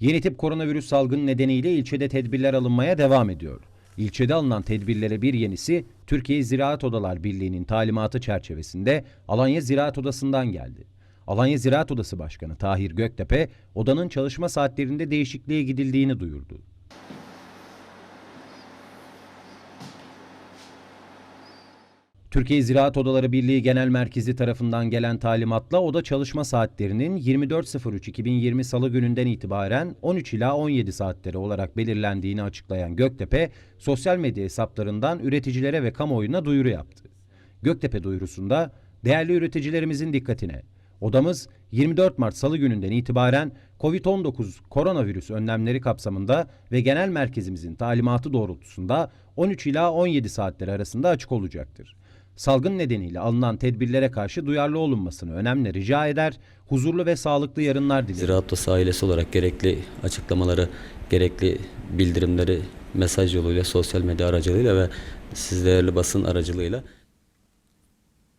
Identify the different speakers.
Speaker 1: Yeni tip koronavirüs salgını nedeniyle ilçede tedbirler alınmaya devam ediyor. İlçede alınan tedbirlere bir yenisi Türkiye Ziraat Odalar Birliği'nin talimatı çerçevesinde Alanya Ziraat Odası'ndan geldi. Alanya Ziraat Odası Başkanı Tahir Göktepe, odanın çalışma saatlerinde değişikliğe gidildiğini duyurdu. Türkiye Ziraat Odaları Birliği Genel Merkezi tarafından gelen talimatla oda çalışma saatlerinin 24.03.2020 Salı gününden itibaren 13 ila 17 saatleri olarak belirlendiğini açıklayan Göktepe, sosyal medya hesaplarından üreticilere ve kamuoyuna duyuru yaptı. Göktepe duyurusunda değerli üreticilerimizin dikkatine Odamız 24 Mart Salı gününden itibaren COVID-19 koronavirüs önlemleri kapsamında ve genel merkezimizin talimatı doğrultusunda 13 ila 17 saatleri arasında açık olacaktır. Salgın nedeniyle alınan tedbirlere karşı duyarlı olunmasını önemli rica eder, huzurlu ve sağlıklı yarınlar dileriz.
Speaker 2: Ziraat Odası ailesi olarak gerekli açıklamaları, gerekli bildirimleri mesaj yoluyla, sosyal medya aracılığıyla ve siz değerli basın aracılığıyla